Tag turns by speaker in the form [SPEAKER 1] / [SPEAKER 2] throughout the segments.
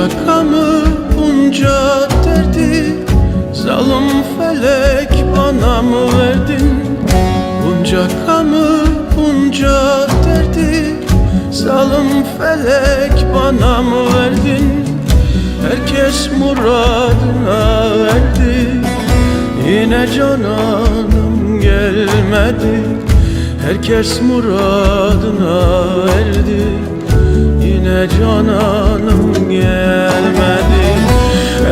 [SPEAKER 1] Bunca kamı bunca derdi. Zalim felek bana mı verdin Bunca kamı bunca derdi. Zalim felek bana mı verdin Herkes muradına erdi Yine cananım gelmedi. Herkes muradına erdi Yine cananım gelmedi.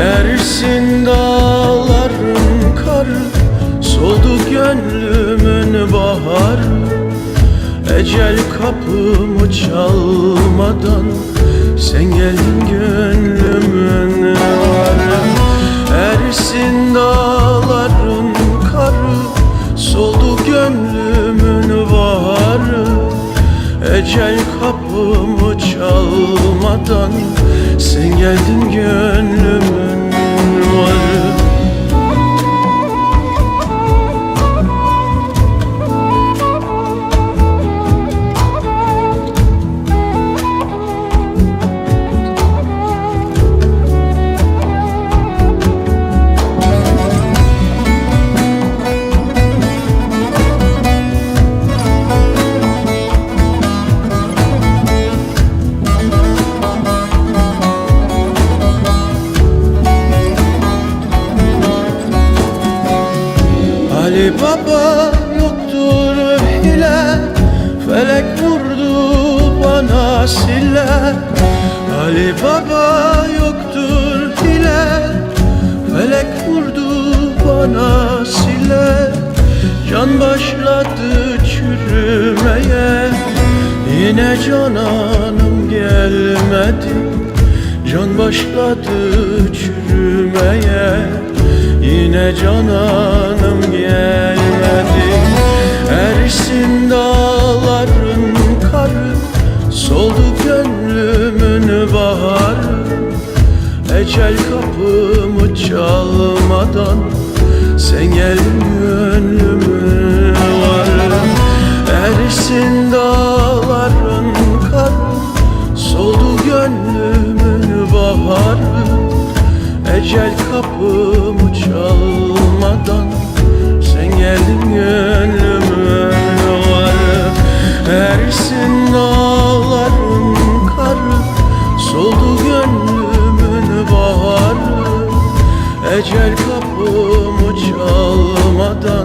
[SPEAKER 1] Ersin dağların karı Soldu gönlümün baharı. Ecel kapımı çalmadan Sen geldin gönlümün varı. Ersin dağların karı Soldu gönlümün baharı Ecel kapımı çalmadan Sen geldin gönlümün Ali Baba yoktur hile Felek vurdu bana sille. Ali Baba yoktur hile Felek vurdu bana sille. Can başladı çürümeye Yine cananım gelmedi. Can başladı çürümeye Yine cananım gelmedi Ersin dağların karı Soldu gönlümün baharı. Ecel kapımı çalmadan Sen geldin gönlümün varı. Ersin dağların karı Soldu gönlümün baharı. Ecel kapı geldim gönlümün ovarı Ersin dağların karı Soldu gönlümün baharı. Ecel kapımı çalmadan